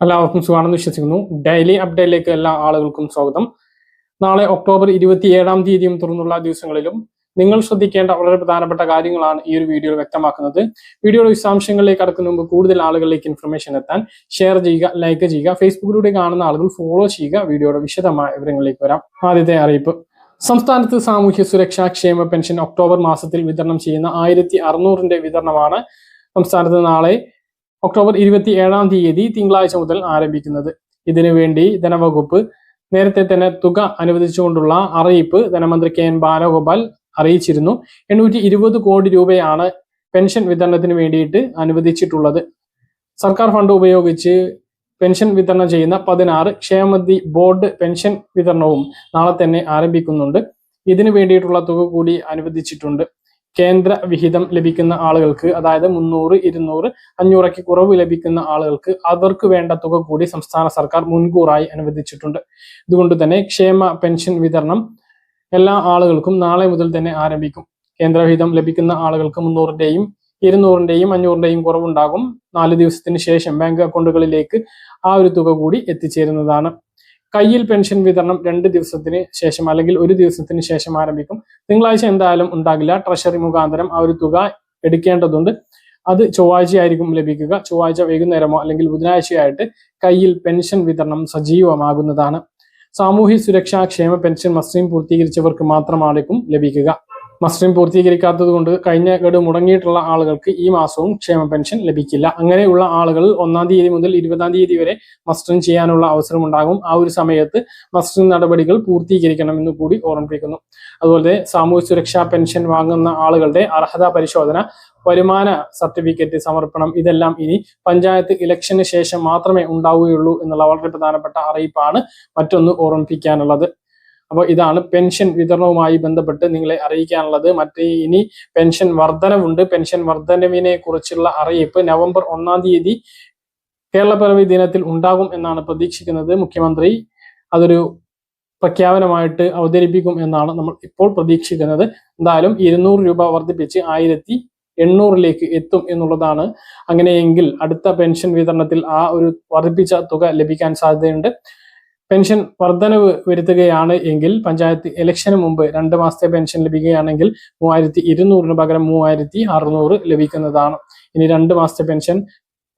എല്ലാവർക്കും സുഖമാണെന്ന് വിശ്വസിക്കുന്നു. ഡെയിലി അപ്ഡേറ്റിലേക്ക് എല്ലാ ആളുകൾക്കും സ്വാഗതം. നാളെ ഒക്ടോബർ ഇരുപത്തി ഏഴാം തീയതിയും തുറന്നുള്ള ദിവസങ്ങളിലും നിങ്ങൾ ശ്രദ്ധിക്കേണ്ട വളരെ പ്രധാനപ്പെട്ട കാര്യങ്ങളാണ് ഈ ഒരു വീഡിയോയിൽ വ്യക്തമാക്കുന്നത്. വീഡിയോയുടെ വിശദാംശങ്ങളിലേക്ക് കടക്കുന്ന മുമ്പ് കൂടുതൽ ആളുകളിലേക്ക് ഇൻഫർമേഷൻ എത്താൻ ഷെയർ ചെയ്യുക ലൈക്ക് ചെയ്യുക ഫേസ്ബുക്കിലൂടെ കാണുന്ന ആളുകൾ ഫോളോ ചെയ്യുക. വീഡിയോയുടെ വിശദമായ വിവരങ്ങളിലേക്ക് വരാം. ആദ്യത്തെ അറിയിപ്പ്. സംസ്ഥാനത്ത് സാമൂഹ്യ സുരക്ഷാ ക്ഷേമ പെൻഷൻ ഒക്ടോബർ മാസത്തിൽ വിതരണം ചെയ്യുന്ന ആയിരത്തി അറുന്നൂറിന്റെ വിതരണമാണ് സംസ്ഥാനത്ത് നാളെ ഒക്ടോബർ ഇരുപത്തി ഏഴാം തീയതി തിങ്കളാഴ്ച മുതൽ ആരംഭിക്കുന്നത്. ഇതിനുവേണ്ടി ധനവകുപ്പ് നേരത്തെ തന്നെ തുക അനുവദിച്ചുകൊണ്ടുള്ള അറിയിപ്പ് ധനമന്ത്രി കെ എൻ ബാലഗോപാൽ അറിയിച്ചിരുന്നു. എണ്ണൂറ്റി ഇരുപത് കോടി രൂപയാണ് പെൻഷൻ വിതരണത്തിന് വേണ്ടിയിട്ട് അനുവദിച്ചിട്ടുള്ളത്. സർക്കാർ ഫണ്ട് ഉപയോഗിച്ച് പെൻഷൻ വിതരണം ചെയ്യുന്ന പതിനാറ് ക്ഷേമനിധി ബോർഡ് പെൻഷൻ വിതരണവും നാളെ തന്നെ ആരംഭിക്കുന്നുണ്ട്. ഇതിനു വേണ്ടിയിട്ടുള്ള തുക കൂടി അനുവദിച്ചിട്ടുണ്ട്. കേന്ദ്ര വിഹിതം ലഭിക്കുന്ന ആളുകൾക്ക് അതായത് മുന്നൂറ് ഇരുന്നൂറ് അഞ്ഞൂറയ്ക്ക് കുറവ് ലഭിക്കുന്ന ആളുകൾക്ക് അവർക്ക് വേണ്ട തുക കൂടി സംസ്ഥാന സർക്കാർ മുൻകൂറായി അനുവദിച്ചിട്ടുണ്ട്. ഇതുകൊണ്ട് തന്നെ ക്ഷേമ പെൻഷൻ വിതരണം എല്ലാ ആളുകൾക്കും നാളെ മുതൽ തന്നെ ആരംഭിക്കും. കേന്ദ്രവിഹിതം ലഭിക്കുന്ന ആളുകൾക്ക് മുന്നൂറിന്റെയും ഇരുന്നൂറിന്റെയും അഞ്ഞൂറിന്റെയും കുറവുണ്ടാകും. നാല് ദിവസത്തിന് ശേഷം ബാങ്ക് അക്കൗണ്ടുകളിലേക്ക് ആ ഒരു തുക കൂടി എത്തിച്ചേരുന്നതാണ്. കയ്യിൽ പെൻഷൻ വിതരണം രണ്ട് ദിവസത്തിന് ശേഷം അല്ലെങ്കിൽ ഒരു ദിവസത്തിന് ശേഷം ആരംഭിക്കും. തിങ്കളാഴ്ച എന്തായാലും ഉണ്ടാകില്ല. ട്രഷറി മുഖാന്തരം ആ ഒരു തുക എടുക്കേണ്ടതുണ്ട്. അത് ചൊവ്വാഴ്ചയായിരിക്കും ലഭിക്കുക. ചൊവ്വാഴ്ച വൈകുന്നേരമോ അല്ലെങ്കിൽ ബുധനാഴ്ചയായിട്ട് കയ്യിൽ പെൻഷൻ വിതരണം സജീവമാകുന്നതാണ്. സാമൂഹ്യ സുരക്ഷാ ക്ഷേമ പെൻഷൻ മസ്ട്രീം പൂർത്തീകരിച്ചവർക്ക് മാത്രമായിരിക്കും ലഭിക്കുക. മസ്ട്രീം പൂർത്തീകരിക്കാത്തത് കൊണ്ട് കഴിഞ്ഞ ഗഡു മുടങ്ങിയിട്ടുള്ള ആളുകൾക്ക് ഈ മാസവും ക്ഷേമ പെൻഷൻ ലഭിക്കില്ല. അങ്ങനെയുള്ള ആളുകൾ ഒന്നാം തീയതി മുതൽ ഇരുപതാം തീയതി വരെ മസ്റ്ററിംഗ് ചെയ്യാനുള്ള അവസരം ഉണ്ടാകും. ആ ഒരു സമയത്ത് മസ്റ്ററിംഗ് നടപടികൾ പൂർത്തീകരിക്കണമെന്ന് കൂടി ഓർമ്മിപ്പിക്കുന്നു. അതുപോലെ സാമൂഹ്യ സുരക്ഷാ പെൻഷൻ വാങ്ങുന്ന ആളുകളുടെ അർഹതാ പരിശോധന വരുമാന സർട്ടിഫിക്കറ്റ് സമർപ്പണം ഇതെല്ലാം ഇനി പഞ്ചായത്ത് ഇലക്ഷന് ശേഷം മാത്രമേ ഉണ്ടാവുകയുള്ളൂ എന്നുള്ള വളരെ പ്രധാനപ്പെട്ട അറിയിപ്പാണ് മറ്റൊന്ന് ഓർമ്മിപ്പിക്കാനുള്ളത്. അപ്പോൾ ഇതാണ് പെൻഷൻ വിതരണവുമായി ബന്ധപ്പെട്ട് നിങ്ങളെ അറിയിക്കാനുള്ളത്. മറ്റേ ഇനി പെൻഷൻ വർധനവുണ്ട്. പെൻഷൻ വർധനവിനെ കുറിച്ചുള്ള അറിയിപ്പ് നവംബർ ഒന്നാം തീയതി കേരളപ്പിറവി ദിനത്തിൽ ഉണ്ടാകും എന്നാണ് പ്രതീക്ഷിക്കുന്നത്. മുഖ്യമന്ത്രി അതൊരു പ്രഖ്യാപനമായിട്ട് അവതരിപ്പിക്കും എന്നാണ് നമ്മൾ ഇപ്പോൾ പ്രതീക്ഷിക്കുന്നത്. എന്തായാലും ഇരുന്നൂറ് രൂപ വർദ്ധിപ്പിച്ച് ആയിരത്തി എണ്ണൂറിലേക്ക് എത്തും എന്നുള്ളതാണ്. അങ്ങനെയെങ്കിൽ അടുത്ത പെൻഷൻ വിതരണത്തിൽ ആ ഒരു വർദ്ധിപ്പിച്ച തുക ലഭിക്കാൻ സാധ്യതയുണ്ട്. പെൻഷൻ വർധനവ് വരുത്തുകയാണ് എങ്കിൽ പഞ്ചായത്ത് ഇലക്ഷന് മുമ്പ് രണ്ട് മാസത്തെ പെൻഷൻ ലഭിക്കുകയാണെങ്കിൽ മൂവായിരത്തി ഇരുന്നൂറിന് പകരം മൂവായിരത്തി അറുന്നൂറ് ലഭിക്കുന്നതാണ്. ഇനി രണ്ട് മാസത്തെ പെൻഷൻ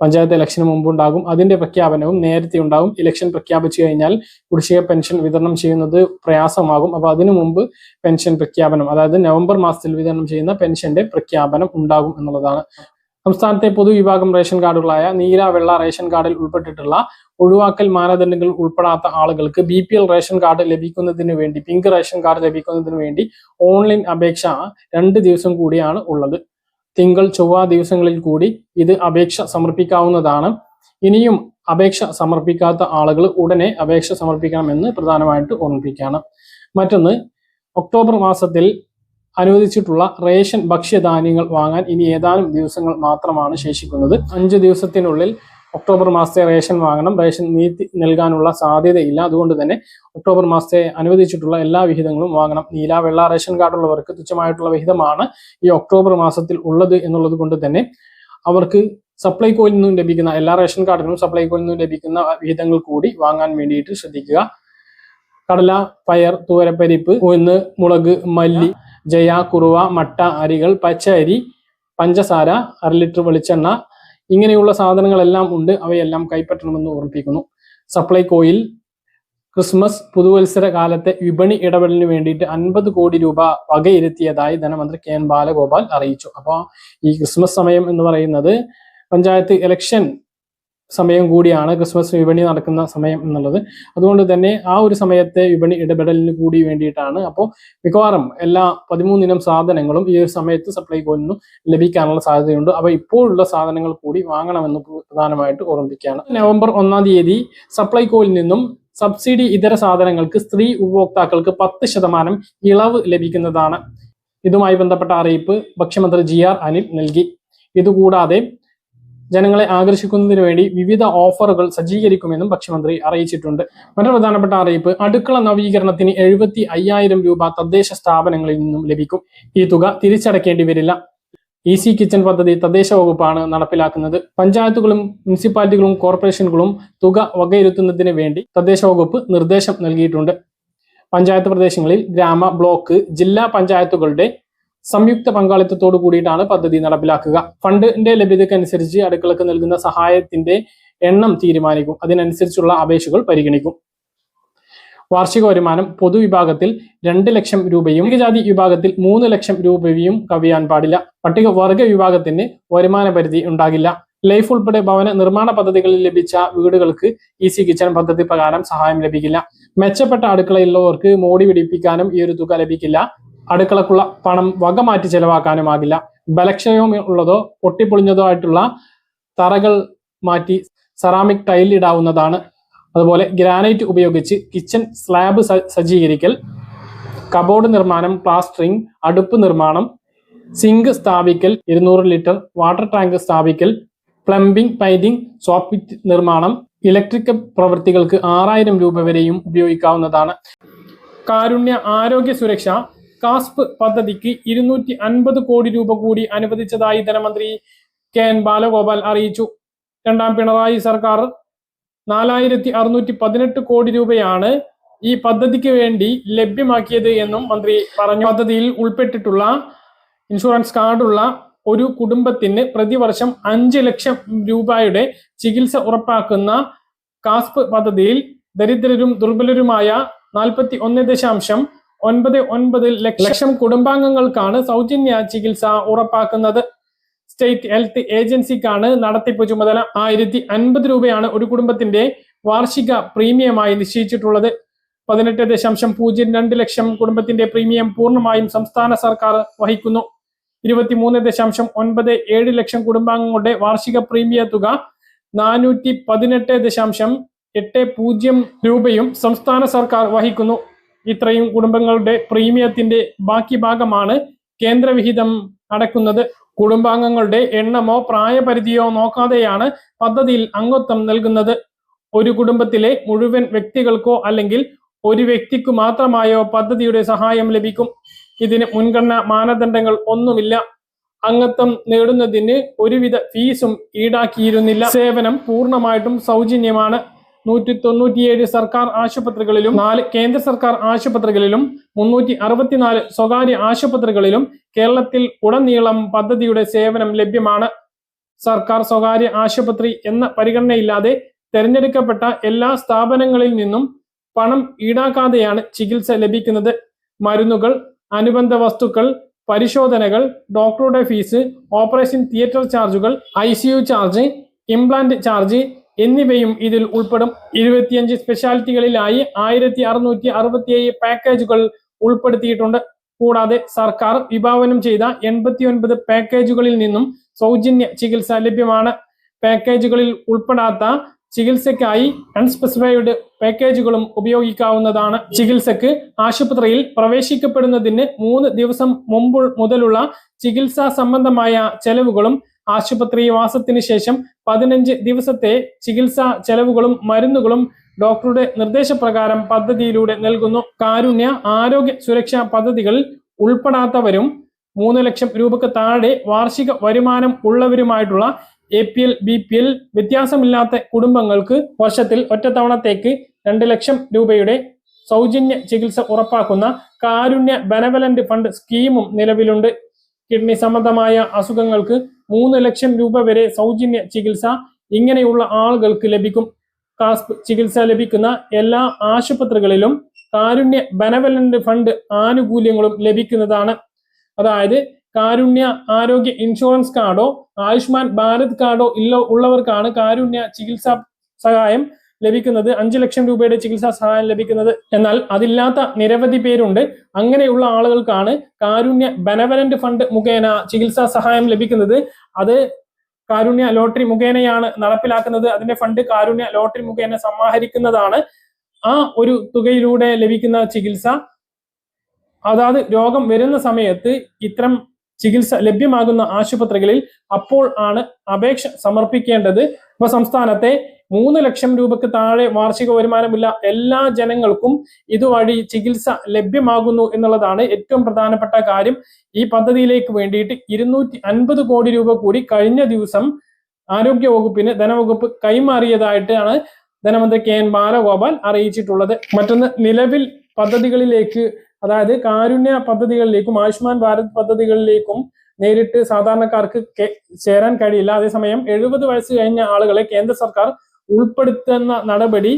പഞ്ചായത്ത് ഇലക്ഷന് മുമ്പ് ഉണ്ടാകും. അതിന്റെ പ്രഖ്യാപനവും നേരത്തെ ഉണ്ടാകും ഇലക്ഷൻ പ്രഖ്യാപിച്ചു കഴിഞ്ഞാൽ കുടിശ്ശിക പെൻഷൻ വിതരണം ചെയ്യുന്നത് പ്രയാസമാകും. അപ്പൊ അതിനു മുമ്പ് പെൻഷൻ പ്രഖ്യാപനം അതായത് നവംബർ മാസത്തിൽ വിതരണം ചെയ്യുന്ന പെൻഷന്റെ പ്രഖ്യാപനം ഉണ്ടാകും എന്നുള്ളതാണ്. സംസ്ഥാനത്തെ പൊതുവിഭാഗം റേഷൻ കാർഡുകളായ നീല വെള്ള റേഷൻ കാർഡിൽ ഉൾപ്പെട്ടിട്ടുള്ള ഒഴിവാക്കൽ മാനദണ്ഡങ്ങൾ ഉൾപ്പെടാത്ത ആളുകൾക്ക് B P L ration card ലഭിക്കുന്നതിന് വേണ്ടി പിങ്ക് റേഷൻ കാർഡ് ലഭിക്കുന്നതിന് വേണ്ടി ഓൺലൈൻ അപേക്ഷ രണ്ട് ദിവസം കൂടിയാണ് ഉള്ളത്. തിങ്കൾ ചൊവ്വ ദിവസങ്ങളിൽ കൂടി ഇത് അപേക്ഷ സമർപ്പിക്കാവുന്നതാണ്. ഇനിയും അപേക്ഷ സമർപ്പിക്കാത്ത ആളുകൾ ഉടനെ അപേക്ഷ സമർപ്പിക്കണമെന്ന് പ്രധാനമായിട്ട് ഓർമ്മിപ്പിക്കുകയാണ്. മറ്റൊന്ന് ഒക്ടോബർ മാസത്തിൽ അനുവദിച്ചിട്ടുള്ള റേഷൻ ഭക്ഷ്യധാന്യങ്ങൾ വാങ്ങാൻ ഇനി ഏതാനും ദിവസങ്ങൾ മാത്രമാണ് ശേഷിക്കുന്നത്. അഞ്ച് ദിവസത്തിനുള്ളിൽ ഒക്ടോബർ മാസത്തെ റേഷൻ വാങ്ങണം. റേഷൻ നീട്ടി നൽകാനുള്ള സാധ്യതയില്ല. അതുകൊണ്ട് തന്നെ ഒക്ടോബർ മാസത്തെ അനുവദിച്ചിട്ടുള്ള എല്ലാ വിഹിതങ്ങളും വാങ്ങണം. നീല വെള്ള റേഷൻ കാർഡുള്ളവർക്ക് തുച്ഛമായിട്ടുള്ള വിഹിതമാണ് ഈ ഒക്ടോബർ മാസത്തിൽ ഉള്ളത് എന്നുള്ളത് കൊണ്ട് തന്നെ അവർക്ക് സപ്ലൈകോയിൽ നിന്നും ലഭിക്കുന്ന എല്ലാ റേഷൻ കാർഡിനും സപ്ലൈകോയിൽ നിന്നും ലഭിക്കുന്ന വിഹിതങ്ങൾ കൂടി വാങ്ങാൻ വേണ്ടിയിട്ട് ശ്രദ്ധിക്കുക. കടല പയർ തൂരപ്പരിപ്പ് ഒന്ന് മുളക് മല്ലി ജയ കുറുവ മട്ട അരികൾ പച്ച അരി പഞ്ചസാര അര ലിറ്റർ വെളിച്ചെണ്ണ ഇങ്ങനെയുള്ള സാധനങ്ങളെല്ലാം ഉണ്ട്. അവയെല്ലാം കൈപ്പറ്റണമെന്ന് ഓർമ്മിപ്പിക്കുന്നു. സപ്ലൈകോയിൽ ക്രിസ്മസ് പുതുവത്സര കാലത്തെ വിപണി ഇടപെടലിന് വേണ്ടിയിട്ട് അൻപത് കോടി രൂപ വകയിരുത്തിയതായി ധനമന്ത്രി കെ എൻ ബാലഗോപാൽ അറിയിച്ചു. അപ്പോൾ ഈ ക്രിസ്മസ് സമയം എന്ന് പറയുന്നത് പഞ്ചായത്ത് ഇലക്ഷൻ സമയം കൂടിയാണ് ക്രിസ്മസ് വിപണി നടക്കുന്ന സമയം എന്നുള്ളത്. അതുകൊണ്ട് തന്നെ ആ ഒരു സമയത്തെ വിപണി ഇടപെടലിന് കൂടി വേണ്ടിയിട്ടാണ്. അപ്പോൾ മിക്കവാറും എല്ലാ പതിമൂന്നിനം സാധനങ്ങളും ഈ ഒരു സമയത്ത് സപ്ലൈകോയിൽ നിന്നും ലഭിക്കാനുള്ള സാധ്യതയുണ്ട്. അപ്പോൾ ഇപ്പോഴുള്ള സാധനങ്ങൾ കൂടി വാങ്ങണമെന്ന് പ്രധാനമായിട്ട് ഓർമ്മിപ്പിക്കുകയാണ്. നവംബർ ഒന്നാം തീയതി സപ്ലൈകോയിൽ നിന്നും സബ്സിഡി ഇതര സാധനങ്ങൾക്ക് സ്ത്രീ ഉപഭോക്താക്കൾക്ക് പത്ത് ശതമാനം ഇളവ് ലഭിക്കുന്നതാണ്. ഇതുമായി ബന്ധപ്പെട്ട അറിയിപ്പ് ഭക്ഷ്യമന്ത്രി ജി ആർ അനിൽ നൽകി. ഇതുകൂടാതെ ജനങ്ങളെ ആകർഷിക്കുന്നതിന് വേണ്ടി വിവിധ ഓഫറുകൾ സജ്ജീകരിക്കുമെന്നും ഭക്ഷ്യമന്ത്രി അറിയിച്ചിട്ടുണ്ട്. മറ്റൊരു പ്രധാനപ്പെട്ട അറിയിപ്പ് അടുക്കള നവീകരണത്തിന് എഴുപത്തി അയ്യായിരം രൂപ തദ്ദേശ സ്ഥാപനങ്ങളിൽ നിന്നും ലഭിക്കും. ഈ തുക തിരിച്ചടക്കേണ്ടി വരില്ല. ഇ സി കിച്ചൺ പദ്ധതി തദ്ദേശ വകുപ്പാണ് നടപ്പിലാക്കുന്നത്. പഞ്ചായത്തുകളും മുനിസിപ്പാലിറ്റികളും കോർപ്പറേഷനുകളും തുക വകയിരുത്തുന്നതിന് വേണ്ടി തദ്ദേശ വകുപ്പ് നിർദ്ദേശം നൽകിയിട്ടുണ്ട്. പഞ്ചായത്ത് പ്രദേശങ്ങളിൽ ഗ്രാമ ബ്ലോക്ക് ജില്ലാ പഞ്ചായത്തുകളുടെ സംയുക്ത പങ്കാളിത്തത്തോട് കൂടിയിട്ടാണ് പദ്ധതി നടപ്പിലാക്കുക. ഫണ്ടിന്റെ ലഭ്യതയ്ക്കനുസരിച്ച് അടുക്കളക്ക് നൽകുന്ന സഹായത്തിന്റെ എണ്ണം തീരുമാനിക്കും. അതിനനുസരിച്ചുള്ള അപേക്ഷകൾ പരിഗണിക്കും. വാർഷിക വരുമാനം പൊതുവിഭാഗത്തിൽ രണ്ട് ലക്ഷം രൂപയും പട്ടികജാതി വിഭാഗത്തിൽ മൂന്ന് ലക്ഷം രൂപയും കവിയാൻ പാടില്ല. പട്ടിക വർഗ വിഭാഗത്തിന് വരുമാന പരിധി ഉണ്ടാകില്ല. ലൈഫ് ഉൾപ്പെടെ ഭവന നിർമ്മാണ പദ്ധതികളിൽ ലഭിച്ച വീടുകൾക്ക് ഇ സി കിച്ചൺ പദ്ധതി പ്രകാരം സഹായം ലഭിക്കില്ല. മെച്ചപ്പെട്ട അടുക്കളയുള്ളവർക്ക് മോടി പിടിപ്പിക്കാനും ഈ ഒരു തുക ലഭിക്കില്ല. അടുക്കളക്കുള്ള പണം വക മാറ്റി ചെലവാക്കാനുമാകില്ല. ബലക്ഷയം ഉള്ളതോ പൊട്ടിപ്പൊളിഞ്ഞതോ ആയിട്ടുള്ള തറകൾ മാറ്റി സെറാമിക് ടൈൽ ഇടാവുന്നതാണ്. അതുപോലെ ഗ്രാനൈറ്റ് ഉപയോഗിച്ച് കിച്ചൺ സ്ലാബ് സജ്ജീകരിക്കൽ കബോർഡ് നിർമ്മാണം പ്ലാസ്റ്ററിംഗ് അടുപ്പ് നിർമ്മാണം സിങ്ക് സ്ഥാപിക്കൽ ഇരുന്നൂറ് ലിറ്റർ വാട്ടർ ടാങ്ക് സ്ഥാപിക്കൽ പ്ലംബിംഗ് പൈന്റിംഗ് സോപ്പിറ്റ് നിർമ്മാണം ഇലക്ട്രിക്കൽ പ്രവൃത്തികൾക്ക് ആറായിരം രൂപ വരെയും ഉപയോഗിക്കാവുന്നതാണ്. കാരുണ്യ ആരോഗ്യ സുരക്ഷ കാസ്പ് പദ്ധതിക്ക് ഇരുന്നൂറ്റി അൻപത് കോടി രൂപ കൂടി അനുവദിച്ചതായി ധനമന്ത്രി കെ എൻ ബാലഗോപാൽ അറിയിച്ചു. രണ്ടാം പിണറായി സർക്കാർ നാലായിരത്തി അറുന്നൂറ്റി പതിനെട്ട് കോടി രൂപയാണ് ഈ പദ്ധതിക്ക് വേണ്ടി ലഭ്യമാക്കിയത് എന്നും മന്ത്രി പറഞ്ഞു. പദ്ധതിയിൽ ഉൾപ്പെട്ടിട്ടുള്ള ഇൻഷുറൻസ് കാർഡുള്ള ഒരു കുടുംബത്തിന് പ്രതിവർഷം അഞ്ച് ലക്ഷം രൂപയുടെ ചികിത്സ ഉറപ്പാക്കുന്ന കാസ്പ് പദ്ധതിയിൽ ദരിദ്രരും ദുർബലരുമായ നാൽപ്പത്തി ഒന്ന് ദശാംശം ഒൻപത് ഒൻപത് ലക്ഷം കുടുംബാംഗങ്ങൾക്കാണ് സൗജന്യ ചികിത്സ ഉറപ്പാക്കുന്നത്. സ്റ്റേറ്റ് ഹെൽത്ത് ഏജൻസിക്കാണ് നടത്തിപ്പ് ചുമതല. ആയിരത്തി അൻപത് രൂപയാണ് ഒരു കുടുംബത്തിന്റെ വാർഷിക പ്രീമിയമായി നിശ്ചയിച്ചിട്ടുള്ളത്. പതിനെട്ട് ദശാംശം പൂജ്യം രണ്ട് ലക്ഷം കുടുംബത്തിന്റെ പ്രീമിയം പൂർണമായും സംസ്ഥാന സർക്കാർ വഹിക്കുന്നു. ഇരുപത്തിമൂന്ന് ദശാംശം ഒൻപത് ഏഴ് ലക്ഷം കുടുംബാംഗങ്ങളുടെ വാർഷിക പ്രീമിയ തുക നാനൂറ്റി പതിനെട്ട് ദശാംശം എട്ട് പൂജ്യം രൂപയും സംസ്ഥാന സർക്കാർ വഹിക്കുന്നു. ഇത്രയും കുടുംബങ്ങളുടെ പ്രീമിയത്തിന്റെ ബാക്കി ഭാഗമാണ് കേന്ദ്രവിഹിതം അടക്കുന്നത് കുടുംബാംഗങ്ങളുടെ എണ്ണമോ പ്രായപരിധിയോ നോക്കാതെയാണ് പദ്ധതിയിൽ അംഗത്വം നൽകുന്നത്. ഒരു കുടുംബത്തിലെ മുഴുവൻ വ്യക്തികൾക്കോ അല്ലെങ്കിൽ ഒരു വ്യക്തിക്ക് മാത്രമായോ പദ്ധതിയുടെ സഹായം ലഭിക്കും. ഇതിന് മുൻഗണന മാനദണ്ഡങ്ങൾ ഒന്നുമില്ല. അംഗത്വം നേടുന്നതിന് ഒരുവിധ ഫീസും ഈടാക്കിയിരുന്നില്ല. സേവനം പൂർണമായിട്ടും സൗജന്യമാണ്. നൂറ്റി തൊണ്ണൂറ്റിയേഴ് സർക്കാർ ആശുപത്രികളിലും നാല് കേന്ദ്ര സർക്കാർ ആശുപത്രികളിലും മുന്നൂറ്റി അറുപത്തിനാല് സ്വകാര്യ ആശുപത്രികളിലും കേരളത്തിൽ ഉടനീളം പദ്ധതിയുടെ സേവനം ലഭ്യമാണ്. സർക്കാർ സ്വകാര്യ ആശുപത്രി എന്ന പരിഗണനയില്ലാതെ തെരഞ്ഞെടുക്കപ്പെട്ട എല്ലാ സ്ഥാപനങ്ങളിൽ നിന്നും പണം ഈടാക്കാതെയാണ് ചികിത്സ ലഭിക്കുന്നത്. മരുന്നുകൾ അനുബന്ധ വസ്തുക്കൾ പരിശോധനകൾ ഡോക്ടറുടെ ഫീസ് ഓപ്പറേഷൻ തിയേറ്റർ ചാർജുകൾ ഐ ചാർജ് ഇംപ്ലാന്റ് ചാർജ് എന്നിവയും ഇതിൽ ഉൾപ്പെടും. ഇരുപത്തിയഞ്ച് സ്പെഷ്യാലിറ്റികളിലായി ആയിരത്തി അറുന്നൂറ്റി അറുപത്തിയേഴ് പാക്കേജുകൾ ഉൾപ്പെടുത്തിയിട്ടുണ്ട്. കൂടാതെ സർക്കാർ വിഭാവനം ചെയ്ത എൺപത്തി ഒൻപത് പാക്കേജുകളിൽ നിന്നും സൗജന്യ ചികിത്സ ലഭ്യമാണ്. പാക്കേജുകളിൽ ഉൾപ്പെടാത്ത ചികിത്സയ്ക്കായി അൺസ്പെസിഫൈഡ് പാക്കേജുകളും ഉപയോഗിക്കാവുന്നതാണ്. ചികിത്സക്ക് ആശുപത്രിയിൽ പ്രവേശിക്കപ്പെടുന്നതിന് മൂന്ന് ദിവസം മുമ്പ് മുതലുള്ള ചികിത്സാ സംബന്ധമായ ചെലവുകളും ആശുപത്രി വാസത്തിന് ശേഷം പതിനഞ്ച് ദിവസത്തെ ചികിത്സാ ചെലവുകളും മരുന്നുകളും ഡോക്ടറുടെ നിർദ്ദേശപ്രകാരം പദ്ധതിയിലൂടെ നൽകുന്നു. കാരുണ്യ ആരോഗ്യ സുരക്ഷാ പദ്ധതികളിൽ ഉൾപ്പെടാത്തവരും മൂന്ന് ലക്ഷം രൂപക്ക് താഴെ വാർഷിക വരുമാനം ഉള്ളവരുമായിട്ടുള്ള A P L B P L വ്യത്യാസമില്ലാത്ത കുടുംബങ്ങൾക്ക് വർഷത്തിൽ ഒറ്റത്തവണത്തേക്ക് രണ്ട് ലക്ഷം രൂപയുടെ സൗജന്യ ചികിത്സ ഉറപ്പാക്കുന്ന കാരുണ്യ ബെനവലന്റ് ഫണ്ട് സ്കീമും നിലവിലുണ്ട്. കിഡ്നി സംബന്ധമായ അസുഖങ്ങൾക്ക് മൂന്ന് ലക്ഷം രൂപ വരെ സൗജന്യ ചികിത്സ ഇങ്ങനെയുള്ള ആളുകൾക്ക് ലഭിക്കും. കാസ്പ് ചികിത്സ ലഭിക്കുന്ന എല്ലാ ആശുപത്രികളിലും കാരുണ്യ ബെനവലന്റ് ഫണ്ട് ആനുകൂല്യങ്ങളും ലഭിക്കുന്നതാണ്. അതായത് കാരുണ്യ ആരോഗ്യ ഇൻഷുറൻസ് കാർഡോ ആയുഷ്മാൻ ഭാരത് കാർഡോ ഇല്ല ഉള്ളവർക്കാണ് കാരുണ്യ ചികിത്സാ സഹായം ലഭിക്കുന്നത് അഞ്ചു ലക്ഷം രൂപയുടെ ചികിത്സാ സഹായം ലഭിക്കുന്നത്. എന്നാൽ അതില്ലാത്ത നിരവധി പേരുണ്ട്. അങ്ങനെയുള്ള ആളുകൾക്കാണ് കാരുണ്യ ബെനവലന്റ് ഫണ്ട് മുഖേന ചികിത്സാ സഹായം ലഭിക്കുന്നത്. അത് കാരുണ്യ ലോട്ടറി മുഖേനയാണ് നടപ്പിലാക്കുന്നത്. അതിന്റെ ഫണ്ട് കാരുണ്യ ലോട്ടറി മുഖേന സമാഹരിക്കുന്നതാണ്. ആ ഒരു തുകയിലൂടെ ലഭിക്കുന്ന ചികിത്സ. അതാത് രോഗം വരുന്ന സമയത്ത് ഇത്തരം ചികിത്സ ലഭ്യമാകുന്ന ആശുപത്രികളിൽ അപ്പോൾ ആണ് അപേക്ഷ സമർപ്പിക്കേണ്ടത്. ഇപ്പൊ സംസ്ഥാനത്തെ മൂന്ന് ലക്ഷം രൂപക്ക് താഴെ വാർഷിക വരുമാനമില്ല. എല്ലാ ജനങ്ങൾക്കും ഇതുവഴി ചികിത്സ ലഭ്യമാകുന്നു എന്നുള്ളതാണ് ഏറ്റവും പ്രധാനപ്പെട്ട കാര്യം. ഈ പദ്ധതിയിലേക്ക് വേണ്ടിയിട്ട് ഇരുന്നൂറ്റി അൻപത് കോടി രൂപ കൂടി കഴിഞ്ഞ ദിവസം ആരോഗ്യ വകുപ്പിന് ധനവകുപ്പ് കൈമാറിയതായിട്ടാണ് ധനമന്ത്രി കെ എൻ ബാലഗോപാൽ അറിയിച്ചിട്ടുള്ളത്. മറ്റൊന്ന് നിലവിൽ പദ്ധതികളിലേക്ക് അതായത് കാരുണ്യ പദ്ധതികളിലേക്കും ആയുഷ്മാൻ ഭാരത് പദ്ധതികളിലേക്കും നേരിട്ട് സാധാരണക്കാർക്ക് ചേരാൻ കഴിയില്ല. അതേസമയം എഴുപത് വയസ്സ് കഴിഞ്ഞ ആളുകളെ കേന്ദ്ര സർക്കാർ ഉൾപ്പെടുത്തുന്ന നടപടി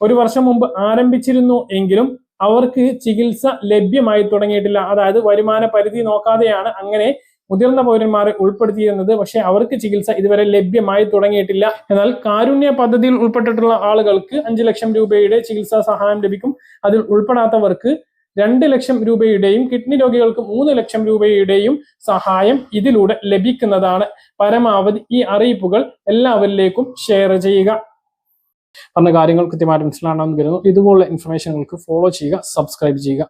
ഒരു വർഷം മുമ്പ് ആരംഭിച്ചിരുന്നു എങ്കിലും അവർക്ക് ചികിത്സ ലഭ്യമായി തുടങ്ങിയിട്ടില്ല. അതായത് വരുമാന പരിധി നോക്കാതെയാണ് അങ്ങനെ മുതിർന്ന പൗരന്മാരെ ഉൾപ്പെടുത്തിയിരുന്നത്. പക്ഷെ അവർക്ക് ചികിത്സ ഇതുവരെ ലഭ്യമായി തുടങ്ങിയിട്ടില്ല. എന്നാൽ കാരുണ്യ പദ്ധതിയിൽ ഉൾപ്പെട്ടിട്ടുള്ള ആളുകൾക്ക് അഞ്ചു ലക്ഷം രൂപയുടെ ചികിത്സാ സഹായം ലഭിക്കും. അതിൽ ഉൾപ്പെടാത്തവർക്ക് രണ്ട് ലക്ഷം രൂപയുടെയും കിഡ്നി രോഗികൾക്ക് മൂന്ന് ലക്ഷം രൂപയുടെയും സഹായം ഇതിലൂടെ ലഭിക്കുന്നതാണ്. പരമാവധി ഈ അറിയിപ്പുകൾ എല്ലാവരിലേക്കും ഷെയർ ചെയ്യുക. പറഞ്ഞ കാര്യങ്ങൾ കൃത്യമായിട്ട് മനസ്സിലാണെന്ന് കരുതുന്നു. ഇതുപോലുള്ള ഇൻഫർമേഷനുകൾക്ക് ഫോളോ ചെയ്യുക സബ്സ്ക്രൈബ് ചെയ്യുക.